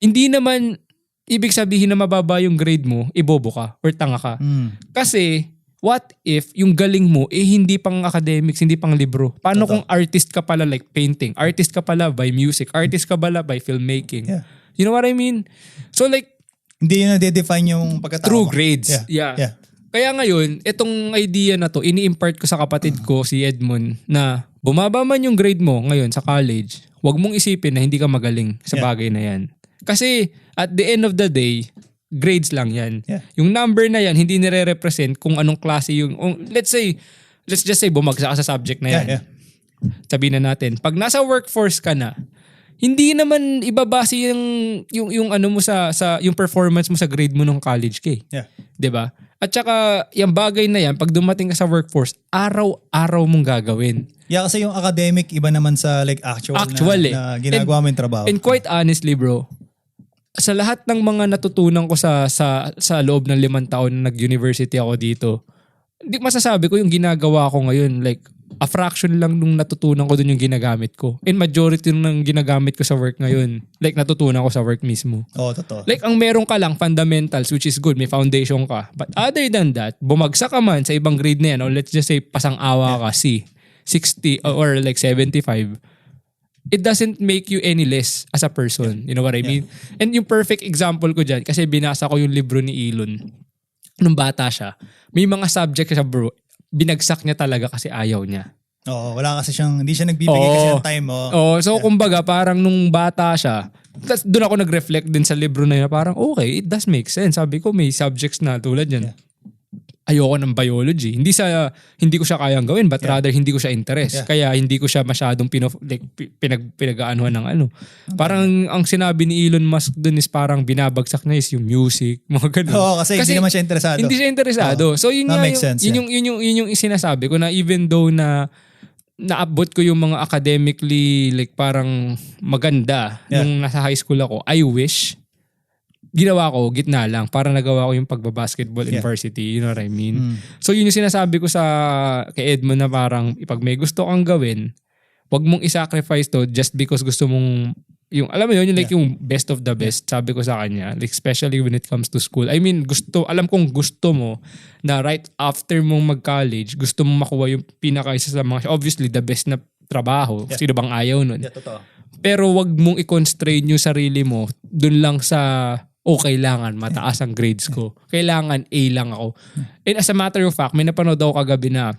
hindi naman ibig sabihin na mababa yung grade mo, ibobo ka or tanga ka. Mm. Kasi, what if yung galing mo eh hindi pang academics, hindi pang libro? Paano Totoo. kung artist ka pala like painting? Artist ka pala by music? Artist ka pala by filmmaking? Yeah. You know what I mean? So like, Hindi yun na-define yung pagkatao true mo. grades. Yeah. Yeah. Yeah. Kaya ngayon, itong idea na to, ini-impart ko sa kapatid ko, si Edmond, na bumaba man yung grade mo ngayon sa college, wag mong isipin na hindi ka magaling sa Yeah. bagay na yan. Kasi at the end of the day, grades lang yan. Yeah. Yung number na yan, hindi nire-represent kung anong klase yung, let's say, let's just say bumagsak ka sa subject na yan. Yeah, yeah. Sabihin na natin, pag nasa workforce ka na, hindi naman ibabase yung yung yung ano mo sa sa yung performance mo sa grade mo nung college ka. eh. Yeah. 'Di ba? At saka yung bagay na yan pag dumating ka sa workforce, araw-araw mong gagawin. Yeah, kasi yung academic iba naman sa like actual, Actual, na, eh. na ginagawa mo yung trabaho. And quite honestly, bro, sa lahat ng mga natutunan ko sa sa sa loob ng limang taon na nag-university ako dito, hindi masasabi ko yung ginagawa ko ngayon like a fraction lang nung natutunan ko dun yung ginagamit ko. And majority nung ginagamit ko sa work ngayon, like natutunan ko sa work mismo. Oo, totoo. Like ang meron ka lang fundamentals which is good, may foundation ka. But other than that, bumagsak ka man sa ibang grade na yan or let's just say pasang-awa ka C, 60 or like 75, it doesn't make you any less as a person. You know what I mean? And yung perfect example ko dyan, kasi binasa ko yung libro ni Elon nung bata siya. May mga subject siya bro, binagsak niya talaga kasi ayaw niya. Oo, wala kasi siyang, hindi siya nagbibigay Oo. kasi ng time mo. Oh, so kumbaga parang nung bata siya, tas doon ako nag-reflect din sa libro na yun, parang okay, it does make sense. Sabi ko may subjects na tulad yan. Ayoko ng biology. Hindi sa hindi ko siya kayang gawin but Yeah. rather hindi ko siya interest. Yeah. Kaya hindi ko siya masyadong pino, like, pi- pinag pinag-aanuhan ng ano. Parang ang sinabi ni Elon Musk doon is parang binabagsak na is yung music, mga ganun. Oo, kasi, hindi naman siya interesado. Hindi siya interesado. so yun nga yung, sense, yun, yeah. yung, yun, yung, yun yung sinasabi ko na even though na naabot ko yung mga academically like parang maganda Yeah. nung nasa high school ako, I wish ginawa ko, gitna lang. Para nagawa ko yung pagbabasketball in Yeah. varsity. You know what I mean? Mm. So yun yung sinasabi ko sa kay Edmond na parang pag may gusto kang gawin, wag mong i-sacrifice to just because gusto mong yung alam mo yun, yung like yung best of the best sabi ko sa kanya like especially when it comes to school I mean gusto alam kong gusto mo na right after mong mag-college gusto mong makuha yung pinaka isa sa mga obviously the best na trabaho Yeah. sino bang ayaw nun Yeah, totoo. pero wag mong i-constrain yung sarili mo dun lang sa o kailangan mataas ang grades ko. Kailangan A lang ako. And as a matter of fact, may napanood ako kagabi na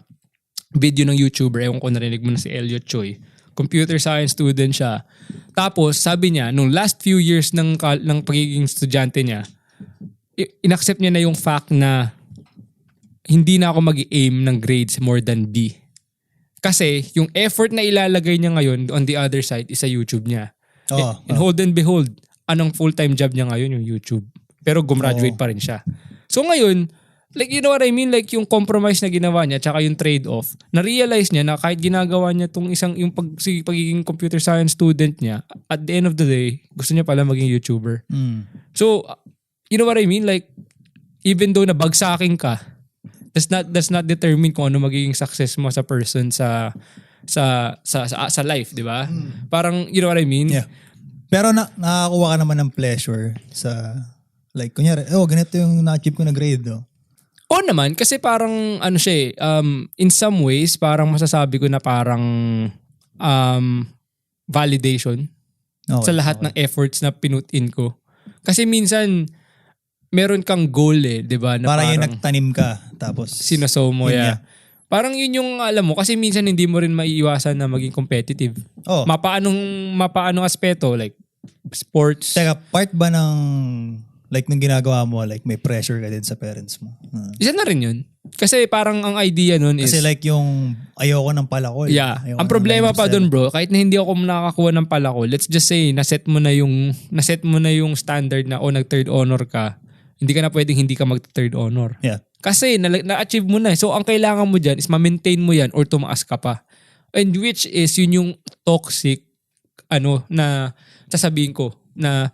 video ng YouTuber, ewan ko narinig mo na si Elliot Choi. Computer science student siya. Tapos sabi niya, nung last few years ng, ng pagiging estudyante niya, inaccept niya na yung fact na hindi na ako mag aim ng grades more than B. Kasi yung effort na ilalagay niya ngayon on the other side is sa YouTube niya. Oo. And hold and behold, anong full-time job niya ngayon yung YouTube. Pero gumraduate Oo. pa rin siya. So ngayon, like you know what I mean? Like yung compromise na ginawa niya tsaka yung trade-off, na-realize niya na kahit ginagawa niya tong isang, yung pag, si, pagiging computer science student niya, at the end of the day, gusto niya pala maging YouTuber. Mm. So, you know what I mean? Like, even though nabagsaking ka, does not does not determine kung ano magiging success mo sa person sa sa sa sa, sa life, di ba? Parang you know what I mean? Yeah. Pero na, nakakakuha ka naman ng pleasure sa, like, kunyari, oh, ganito yung na-achieve ko na grade, oh. Oo naman, kasi parang ano siya eh, um, in some ways, parang masasabi ko na parang um, validation Okay, sa lahat ng efforts na pinutin ko. Kasi minsan, meron kang goal eh, di ba? Na Parang yung parang nagtanim ka, tapos, sinasow mo, yeah. Parang yun yung alam mo, kasi minsan hindi mo rin maiiwasan na maging competitive. oh, Mapaanong, mapaanong aspeto, like sports. teka, part ba ng, like, nung ginagawa mo, like, may pressure ka din sa parents mo? Ah. Isa na rin yun. Kasi parang ang idea nun is, Kasi like yung ayoko ng palakol. Yeah. Ayoko Ang ng problema pa doon, bro, kahit na hindi ako nakakakuha ng palako, let's just say naset mo na yung naset mo na yung standard na o nag third honor ka, hindi ka na pwedeng hindi ka mag third honor. Yeah. Kasi na, na-achieve mo na. eh. So ang kailangan mo diyan is ma-maintain mo 'yan or tumaas ka pa. And which is yun yung toxic ano na sasabihin ko na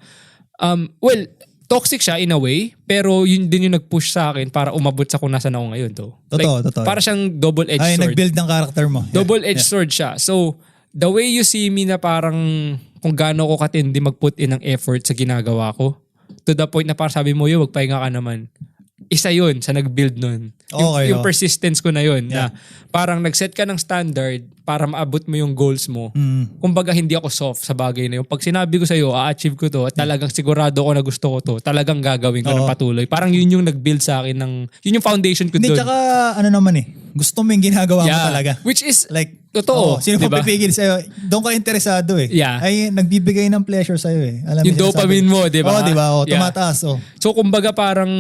um well toxic siya in a way pero yun din yung nag-push sa akin para umabot sa kung nasa ako ngayon to. Totoo, totoo. Para siyang double-edged Ay, sword nag-build ng character mo. Yeah. double-edged sword siya. So, the way you see me na parang kung gaano ko katindi mag-put in ng effort sa ginagawa ko. To the point na parang sabi mo, yo, magpahinga ka naman. Isa yun sa nag-build nun. Yung, Okay, yung oh. persistence ko na yun. Na Yeah. parang nag-set ka ng standard para maabot mo yung goals mo. Mm. Kumbaga hindi ako soft sa bagay na yun. Pag sinabi ko sa'yo, a-achieve ko to at talagang sigurado ko na gusto ko to, talagang gagawin ko ng Oo. patuloy. Parang yun yung nag-build sa akin ng, yun yung foundation ko Hindi, doon. tsaka ano naman eh. Gusto mo yung ginagawa mo talaga. Which is, Like, Totoo, oo, sino di pa ba? pipigil sa'yo? Doon ka interesado eh. Yeah. Ay, nagbibigay ng pleasure sa'yo eh. Alam Yung sinasabi- dopamine mo, di ba? Oo, di ba? Oo, Yeah. tumataas. Oh. So kumbaga parang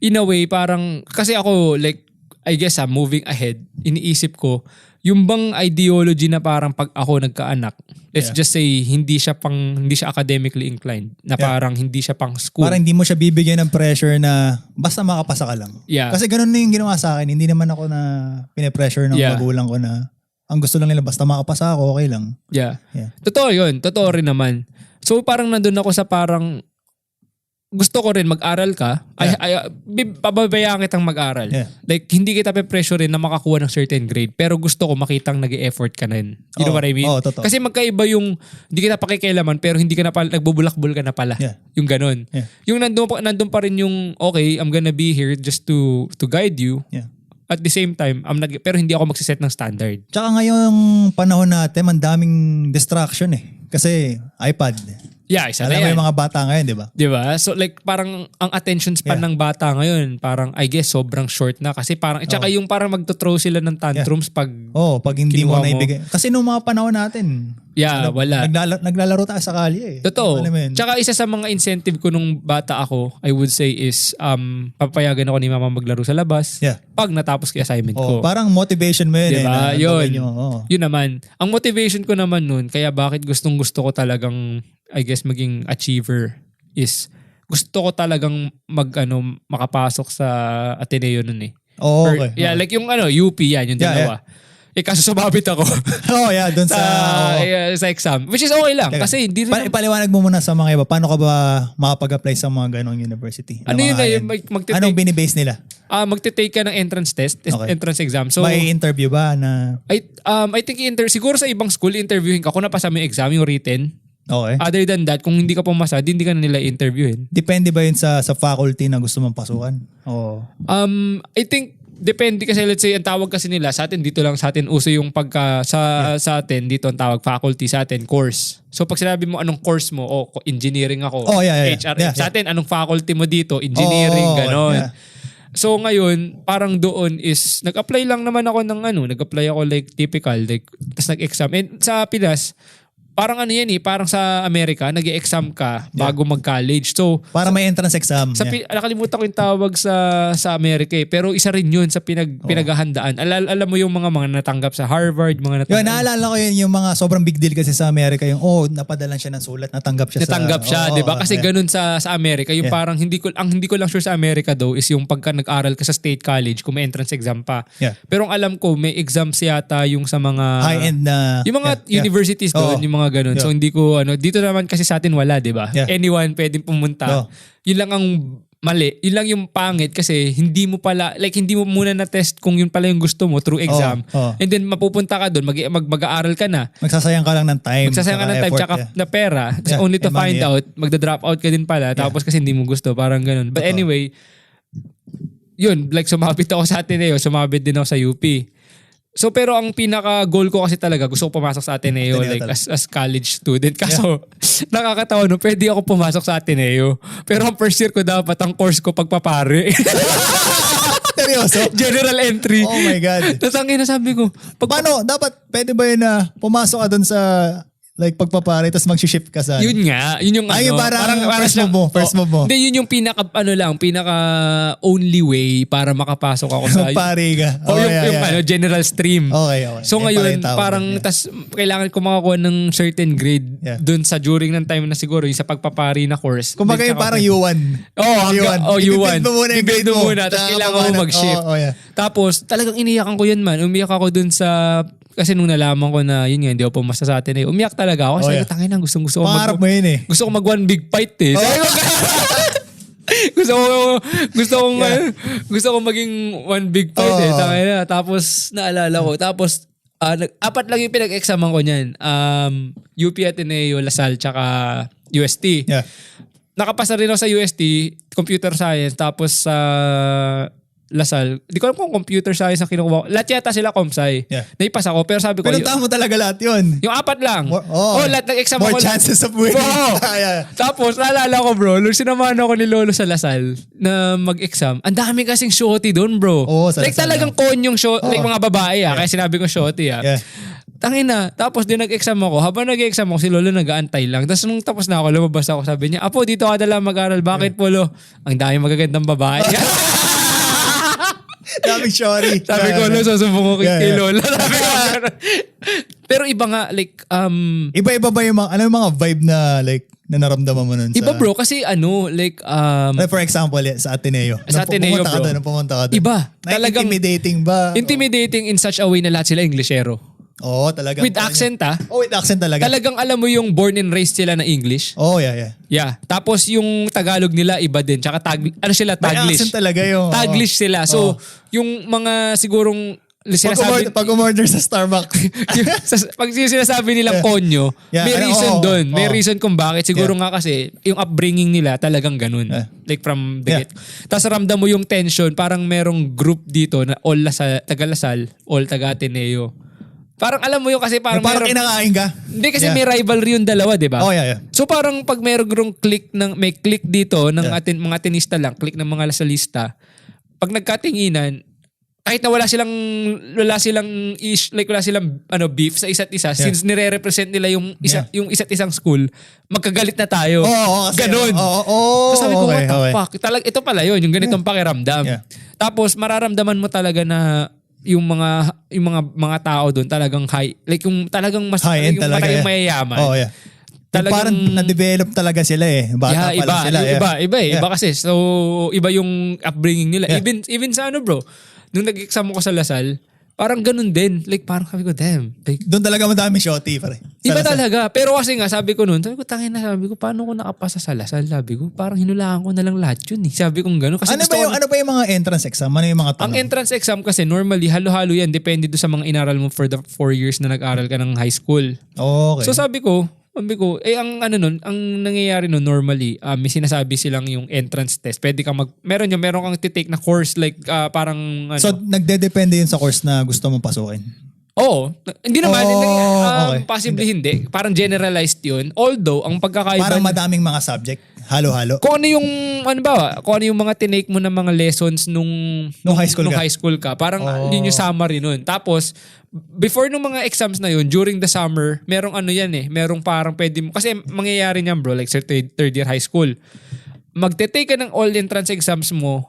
in a way parang kasi ako like I guess ah, moving ahead, iniisip ko yung bang ideology na parang pag ako nagkaanak, let's Yeah. just say hindi siya pang hindi siya academically inclined, na Yeah. parang hindi siya pang school. Parang hindi mo siya bibigyan ng pressure na basta makapasa ka lang. Yeah. Kasi ganun na yung ginawa sa akin. Hindi naman ako na pine-pressure ng Yeah. magulang ko na ang gusto lang nila basta makapasa ako, okay lang. yeah. Yeah. Totoo 'yun, totoo rin naman. So parang nandun ako sa parang gusto ko rin mag-aral ka. Ay, ay, bi- pababayaan kitang mag-aral. Yeah. Like, hindi kita pe-pressure rin na makakuha ng certain grade. Pero gusto ko makitang nag effort ka na rin. You know Oo, what I mean? oo, totoo. Kasi magkaiba yung, hindi kita pakikialaman, pero hindi ka na pala, nagbubulakbul ka na pala. Yeah. Yung ganun. Yeah. Yung nandun, pa- nandun pa rin yung, okay, I'm gonna be here just to to guide you. Yeah. At the same time, I'm not, pero hindi ako magsiset ng standard. Tsaka ngayong panahon natin, man daming distraction eh. Kasi iPad. Yeah, isa Alam na yan. yung mga bata ngayon, di ba? Di ba? So like parang ang attention span Yeah. ng bata ngayon, parang I guess sobrang short na kasi parang at saka yung parang magto-throw sila ng tantrums pag Oo, pag hindi Kinuha mo mo. naibigay. Kasi nung mga panahon natin, yeah, wala. naglala- naglalaro tayo sa kalye eh. Totoo. Alam mo yun? Tsaka isa sa mga incentive ko nung bata ako, I would say is um papayagan ako ni mama maglaro sa labas Yeah. pag natapos ko yung assignment Oh, ko. parang motivation mo yun eh. Diba? na Yun. gawin nyo. Oo. Yun naman. Ang motivation ko naman nun, kaya bakit gustong gusto ko talagang, I guess, maging achiever is gusto ko talagang mag, ano, makapasok sa Ateneo nun eh. Oo, Or- okay. yeah, like yung ano, UP yan, yung Yeah, dalawa. Eh kaso sumabit ako oh, yeah, dun sa, sa... oo. eh, sa exam. Which is okay lang. Teka, Kasi hindi rin... Pa- ipaliwanag mo muna sa mga iba, paano ka ba makapag-apply sa mga ganong university? ano yun na high-end? yun? Mag- Anong binibase nila? ah, magte-take ka ng entrance test, Okay. entrance exam. So, May interview ba na... I, um, I think inter siguro sa ibang school, interviewin ka. Kung napasa mo yung exam, yung written. Okay. Other than that, kung hindi ka pumasa, di hindi ka na nila interviewin. Depende ba yun sa sa faculty na gusto mong pasukan? Oo. Um, I think depende kasi let's say ang tawag kasi nila sa atin dito lang sa atin uso yung pagka sa sa atin dito ang tawag faculty sa atin course. So pag sinabi mo anong course mo, oh engineering ako. Oh, yeah, yeah, yeah. HR. Yeah, Sa yeah. atin anong faculty mo dito? Engineering Oh, ganon. yeah. So ngayon, parang doon is nag-apply lang naman ako ng ano, nag-apply ako like typical like tas nag-exam. And sa Pinas, parang ano yan eh, parang sa Amerika, nag-exam ka bago mag-college. So Para may entrance exam. sa Yeah. nakalimutan ko yung tawag sa sa Amerika eh. Pero isa rin yun sa pinag, pinaghahandaan. Alal, alam mo yung mga mga natanggap sa Harvard, mga Yun, natanggap, naalala ko yun yung mga sobrang big deal kasi sa Amerika yung, oh, napadalan siya ng sulat, natanggap siya natanggap sa... siya, Oo, 'di ba? Kasi yeah. ganun sa sa Amerika, yung Yeah. parang hindi ko ang hindi ko lang sure sa Amerika though is yung pagka nag-aral ka sa state college kung may entrance exam pa. Yeah. Pero ang alam ko may exams yata yung sa mga High-end na... Yung mga yeah, yeah. universities doon, Oo. yung mga ganun. So Yeah. hindi ko ano, dito naman kasi sa atin wala, 'di ba? Yeah. Anyone pwedeng pumunta. Oo. Yun lang ang mali. Yun lang yung pangit kasi hindi mo pala like hindi mo muna na test kung yun pala yung gusto mo through exam. Oo. And then mapupunta ka doon, mag, mag mag-aaral ka na. Magsasayang ka lang ng time. Magsasayang ka ng time effort, tsaka yeah. na pera. Tapos Yeah, only to money, find yeah. out, magda-drop out ka din pala. Tapos kasi hindi mo gusto, parang ganun. But Totoo. anyway, yun, like sumabit ako sa Ateneo, sumabit din ako sa UP. So pero ang pinaka goal ko kasi talaga gusto ko pumasok sa Ateneo, Ateneo like talaga. as, as college student. Kaso nakakatawa no, pwede ako pumasok sa Ateneo. Pero ang first year ko dapat ang course ko pagpapare. Seryoso? General entry. Oh my God. Tapos ang sabi ko, pag, Paano? Dapat, pwede ba yun na pumasok ka dun sa like pagpapare tapos mag-shift ka sa... Yun nga, yun yung Ah, ano. yung parang first siyang- move mo, first oh, move mo. Hindi, yun yung pinaka, ano lang, pinaka only way para makapasok ako sa... Magpare ka. o yung, yeah, yung yeah. ano, general stream. Okay, okay. So Yan ngayon, parang niya. tas kailangan ko makakuha ng certain grade Yeah. dun sa during ng time na siguro yung sa pagpapari na course. Yung tsaka- parang U1. Oh, hanggang, oh, I-build U1. mo muna yung grade mo mo. muna, tapos kailangan mo mag-shift. Oo, oh, yeah. Tapos talagang iniyakan ko yun man. Umiyak ako dun sa kasi nung nalaman ko na yun nga, hindi ako pumasa sa atin eh. Umiyak talaga ako. Oh, Sabi yeah. ko, tangin na, gustong gusto ko Pangarap mo yun eh. gusto ko mag one big fight eh. Oh. Sabi ko, gusto ko gusto ko Yeah. gusto ko maging one big fight eh. Oh. Tangina. Tapos naalala ko. Tapos nag- apat lang yung pinag-examan ko niyan. Um, UP Ateneo, Lasal, tsaka UST. Yeah. Nakapasa rin ako sa UST, computer science, tapos sa Lasal. Di ko alam kung computer science ang kinukuha ko. Lahat yata sila comsci. Yeah. Naipasa ko, pero sabi ko, Pero tama talaga lahat yun. yung apat lang. More, oh, oh, lahat ng exam more ako. chances of winning. Oo. yeah. Tapos, naalala ko bro, nung sinamahan ako ni Lolo sa Lasal na mag-exam, ang dami kasing shorty doon bro. Oo, sa like Lasal, talagang kon yung short, like mga babae ah, kaya sinabi ko shorty ah. Yeah. Tangin na. Tapos din nag-exam ako. Habang nag-exam ako, si Lolo nag-aantay lang. Tapos nung tapos na ako, lumabas ako. Sabi niya, Apo, dito ka na lang mag-aral. Bakit, Polo? Ang dami magagandang babae. Daming sorry. Sabi ko, Lolo, susumbong ko kay, Yeah, kay. Lolo. Sabi ko. Pero iba nga, like, um, Iba-iba ba yung mga, ano yung mga vibe na like, na naramdaman mo nun? iba sa, bro, kasi ano, like, um, Like for example, sa Ateneo. Sa Ateneo, pumunta ka doon, pumunta ka doon. Iba. Talagang- intimidating ba? intimidating in such a way na lahat sila Englishero. Oo, talaga. With accent ah. Oh, with accent talaga. Talagang alam mo yung born and raised sila na English. Oh, yeah, yeah. Yeah. Tapos yung Tagalog nila iba din. Tsaka tag, ano sila, May Taglish. accent talaga yung... Taglish sila. So, Oo. yung mga sigurong Pag sinasabi, umorder, pag umorder sa Starbucks. yung, sa, pag sinasabi nilang Yeah. konyo, Yeah, may ano, reason oo, doon. May reason kung bakit. Siguro nga kasi, yung upbringing nila talagang ganun. Yeah. Like from the Yeah. get. Tapos ramdam mo yung tension, parang merong group dito na all Lasal, taga Lasal, all taga Ateneo. Parang alam mo yun kasi parang, parang merong- kinakain ka. Hindi kasi Yeah. may rivalry yung dalawa, di ba? Oh, yeah, yeah. So parang pag merong click ng may click dito ng Yeah. atin mga tenista lang, click ng mga lasalista. Pag nagkatinginan, kahit na wala silang wala silang ish, like wala silang ano beef sa isa't isa since nire-represent nila yung isa yung isa't isang school, magkagalit na tayo. Oo, oo, kasi- Ganun. Oo, oo, so sabi ko, okay, what the okay. fuck? Talag, ito pala yun, yung ganitong pakiramdam. Yeah. Tapos mararamdaman mo talaga na yung mga yung mga mga tao doon talagang high like yung talagang mas High-end yung, talaga. yung yeah. mayayaman. Oh, yeah. Yung Talagang- parang na-develop talaga sila eh. Bata yeah, iba, lang sila. yung yeah. iba, iba eh. Yeah. Iba kasi. So, iba yung upbringing nila. Yeah. Even even sa ano bro, nung nag-exam ko sa Lasal, parang ganun din. Like parang sabi ko, damn. Like, Doon talaga madaming shorty pare. Iba talaga. Pero kasi nga, sabi ko noon, sabi ko, tangin na, sabi ko, paano ko nakapasa sa Lasal? Sabi ko, parang hinulaan ko na lang lahat yun eh. Sabi ko ganun. Kasi Ano ba, yung, ko, ano ba yung mga entrance exam? Ano yung mga ang tanong? entrance exam kasi normally, halo-halo yan. Depende do sa mga inaral mo for the four years na nag-aral ka ng high school. okay. So sabi ko, sabi ko, eh ang ano nun, ang nangyayari nun normally, ah, may sinasabi silang yung entrance test. Pwede kang mag, meron yung, meron kang titake na course like ah, parang ano. So, nagde-depende yun sa course na gusto mong pasukin. Oo. Hindi naman, Oh, hindi, um, okay. possibly hindi. Parang generalized yun. Although, ang pagkakaiba, Parang madaming mga subject. Halo-halo. kung ano yung, ano ba, kung ano yung mga tinake mo ng mga lessons nung, Nung high school nung ka. high school ka. Parang Oh. yun yung summary nun. Tapos, before nung mga exams na yun, during the summer, merong ano yan eh, merong parang pwede mo, kasi mangyayari niyan bro, like sa third, third year high school, magte-take ka ng all entrance exams mo,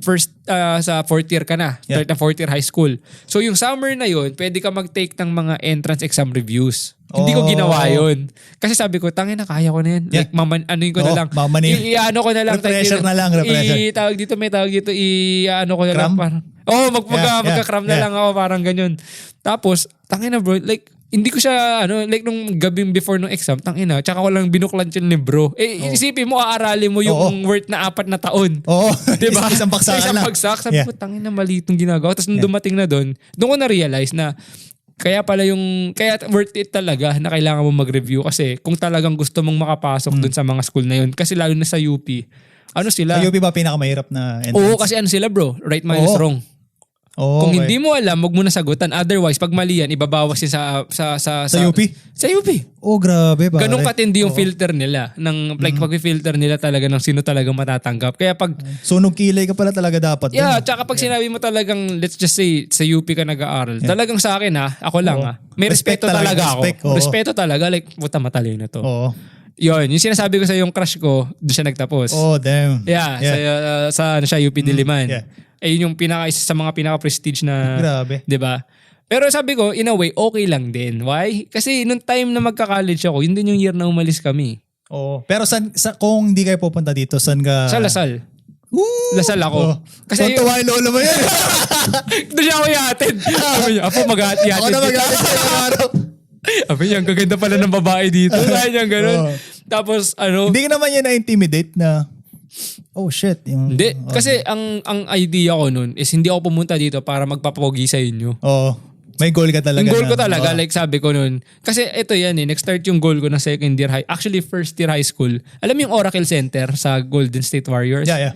first uh, sa fourth year ka na, Yeah. third na fourth year high school. So yung summer na yun, pwede ka mag-take ng mga entrance exam reviews. Hindi ko Oh. ginawa yun. Kasi sabi ko, tangin na, kaya ko na yan. Yeah. Like, maman, anuin ko na Oo, lang. mamanin. I-ano ko na lang. Refresher tag- na lang, refresher. I, tawag dito, may tawag dito, i-ano ko na lang. Cram? Parang, oh, mag, mag, Yeah, yeah, magka-cram na yeah. lang ako, parang ganyan. Tapos, tangin na bro, like, hindi ko siya, ano, like nung gabing before nung exam, tangin na, tsaka ko lang binuklan yung libro. Eh, isipin mo, aaralin mo yung worth na apat na taon. Oo. Diba? Isang paksakan Isang lang. bagsak. Sabi Yeah. ko, tangin na mali itong ginagawa. Tapos nung dumating na doon, doon ko na-realize na kaya pala yung, kaya worth it talaga na kailangan mo mag-review kasi kung talagang gusto mong makapasok doon sa mga school na yun, kasi lalo na sa UP, ano sila? Sa UP ba pinakamahirap na entrance? Oo, kasi ano sila bro, right minus Oo. wrong. Oo, Kung okay. hindi mo alam, wag mo na sagutan. Otherwise, pag mali yan, ibabawas yan sa, sa, sa, Sa UP? Sa UP. Oh, grabe. Pare. Ganun katindi yung filter nila. Ng, like, Mm. pag-filter nila talaga ng sino talaga matatanggap. Kaya pag, Sunog kilay ka pala talaga dapat. Yeah, dun. tsaka pag sinabi mo talagang, let's just say, sa UP ka nag-aaral, talagang sa akin ha, ako lang Oo. ha, may Respect respeto talaga, talaga, ako. respect, oo. Respeto talaga, like, puta matalino to. Oo. Yun, yung sinasabi ko sa yung crush ko, doon siya nagtapos. Oh, damn. Yeah, Sa, uh, sa ano siya, UP Diliman. yeah. Eh, yun yung pinaka, isa sa mga pinaka-prestige na, Grabe. di ba? Pero sabi ko, in a way, okay lang din. Why? Kasi nung time na magka-college ako, yun din yung year na umalis kami. Oo. Pero san, sa, kung hindi kayo pupunta dito, saan ka? Sa Lasal. Woo! Lasal ako. Oh. Kasi- Kasi tuwa yung lolo mo yan. Doon siya ako ihatid. Sabi niya, apo mag-ihatid Ako na mag-alit sa ibang araw. Sabi niya, ang gaganda pala ng babae dito. Sabi niya, ganun. Oo. Tapos, ano, Hindi ka naman yun na-intimidate na, oh shit. Yung, hindi. oh. Kasi ang ang idea ko nun is hindi ako pumunta dito para magpapogi sa inyo. Oo. May goal ka talaga. Yung goal ko na- talaga, Oo. like sabi ko noon. Kasi ito yan eh, nag-start yung goal ko na second year high. Actually, first year high school. Alam mo yung Oracle Center sa Golden State Warriors? Yeah, yeah.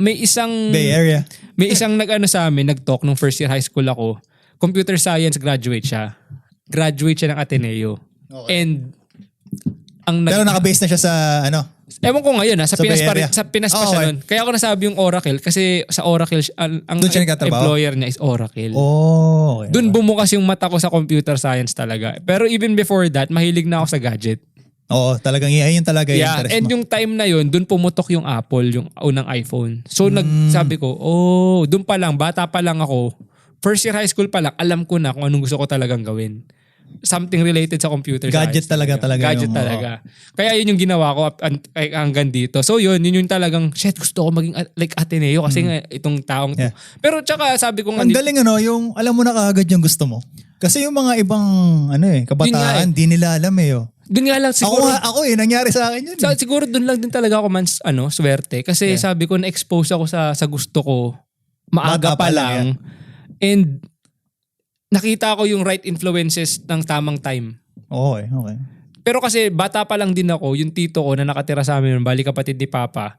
May isang... Bay Area. May isang nag-ano sa amin, nag-talk nung first year high school ako. Computer science graduate siya. Graduate siya ng Ateneo. And ang nag- Pero naka-base na siya sa ano. Ewan ko ngayon ha, sa, Sa Pinas pa rin, sa Pinas pa Oh, siya okay. nun. Kaya ako nasabi yung Oracle kasi sa Oracle, ang, ang Doon siya employer niya is Oracle. Oh, okay. Doon bumukas yung mata ko sa computer science talaga. Pero even before that, mahilig na ako sa gadget. Oo, talagang talaga yung Yeah, interest and mo. yung time na yun, doon pumutok yung Apple, yung unang iPhone. So Hmm. nagsabi ko, oh, doon pa lang, bata pa lang ako. First year high school pa lang, alam ko na kung anong gusto ko talagang gawin. Something related sa computer Gadget science. talaga, talaga Gadget yung- talaga. Kaya yun yung ginawa ko up- ay- hanggang dito. So yun, yun yung talagang, shit, gusto ko maging uh, like Ateneo kasi nga itong taong to. Yeah. Pero tsaka sabi ko nga, Ang galing ano, yung alam mo na kaagad yung gusto mo. Kasi yung mga ibang ano eh, Yun nga kabataan, di nila alam eh. Oh. doon nga lang Ako, siguro. nga- ako eh, nangyari sa akin yun. Sa, eh. siguro doon lang din talaga ako man ano, swerte kasi sabi ko na-expose ako sa sa gusto ko maaga Maaga pa pa lang, lang. And nakita ko yung right influences ng tamang time. Okay, okay. Pero kasi bata pa lang din ako, yung tito ko na nakatira sa amin, bali kapatid ni Papa,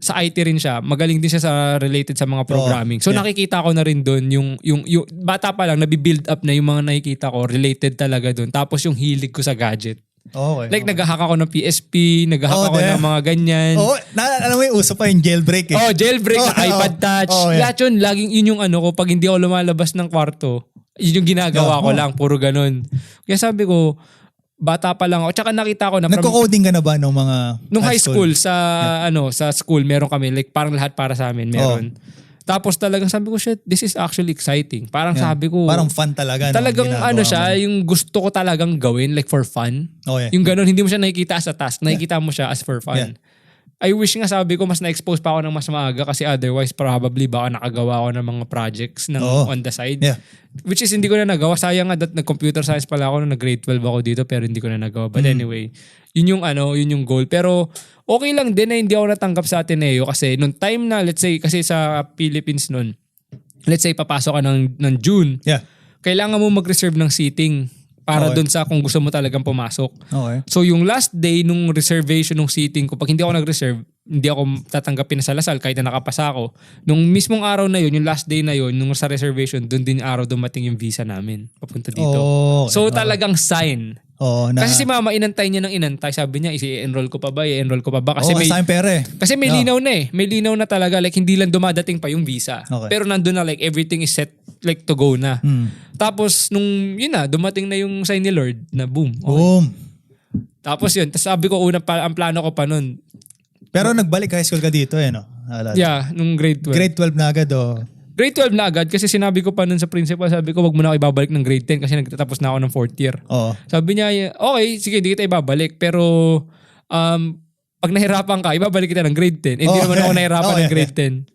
sa IT rin siya. Magaling din siya sa related sa mga programming. So yeah. nakikita ko na rin doon yung, yung, yung bata pa lang, nabibuild up na yung mga nakikita ko related talaga doon. Tapos yung hilig ko sa gadget. Okay. Like okay. nag-hack ako ng PSP, nag-hack Oh, ako de. ng mga ganyan. Oo, na, alam mo yung uso pa yung jailbreak eh. Oh, jailbreak na Oh, iPad oh. Touch. Oh, yeah. Lahat yun, laging yun yung ano ko, pag hindi ako lumalabas ng kwarto, yun yung ginagawa Yeah, ko oh. lang, puro ganun. Kaya sabi ko, bata pa lang ako. Tsaka nakita ko na Nagko-coding ka na ba nung mga nung high school, sa ano sa school meron kami like parang lahat para sa amin meron. Tapos talagang sabi ko shit, this is actually exciting. Parang Yeah. sabi ko Parang fun talaga. no, talagang ginagawa ano siya, yung gusto ko talagang gawin like for fun. Oh, yeah. Yung ganun, hindi mo siya nakikita as a task. Nakikita mo siya as for fun. Yeah. I wish nga sabi ko mas na-expose pa ako ng mas maaga kasi otherwise probably baka nakagawa ako ng mga projects ng Oo. on the side. Yeah. Which is hindi ko na nagawa. Sayang nga that nag-computer science pala ako nung nag-grade 12 ako dito pero hindi ko na nagawa. But Mm. anyway, yun yung ano, yun yung goal. Pero okay lang din na hindi ako natanggap sa Ateneo kasi nung time na let's say kasi sa Philippines nun, let's say papasok ka ng, ng June, Yeah. kailangan mo mag-reserve ng seating para Okay. doon sa kung gusto mo talagang pumasok. Okay. So yung last day nung reservation ng seating ko, pag hindi ako nag-reserve, hindi ako tatanggapin na sa Lasal kahit na nakapasa ako. Nung mismong araw na yun, yung last day na yun, nung sa reservation, doon din araw dumating yung visa namin papunta dito. Oh, okay. So talagang sign. Oo, na, Kasi si mama inantay niya ng inantay. Sabi niya, i-enroll ko pa ba? I-enroll ko pa ba? Kasi Oo, may eh. kasi may No. linaw na eh. May linaw na talaga. Like, hindi lang dumadating pa yung visa. Okay. Pero nandun na like, everything is set like to go na. Hmm. Tapos, nung, yun na, dumating na yung sign ni Lord na boom. Okay. Boom. Tapos yun, tapos sabi ko, una pa, ang plano ko pa nun, Pero nagbalik high school ka dito eh, no? Alala. yeah, nung grade 12. Grade, Grade 12 na agad oh. 12 na agad kasi sinabi ko pa nun sa principal, sabi ko, wag mo na ako ibabalik ng grade 10 kasi nagtatapos na ako ng fourth year. Oo. Sabi niya, okay, sige, di kita ibabalik. Pero, um, pag nahirapan ka, ibabalik kita ng grade 10. Eh, Hindi Oh, naman yeah. ako nahirapan Oh, ng yeah, grade 10.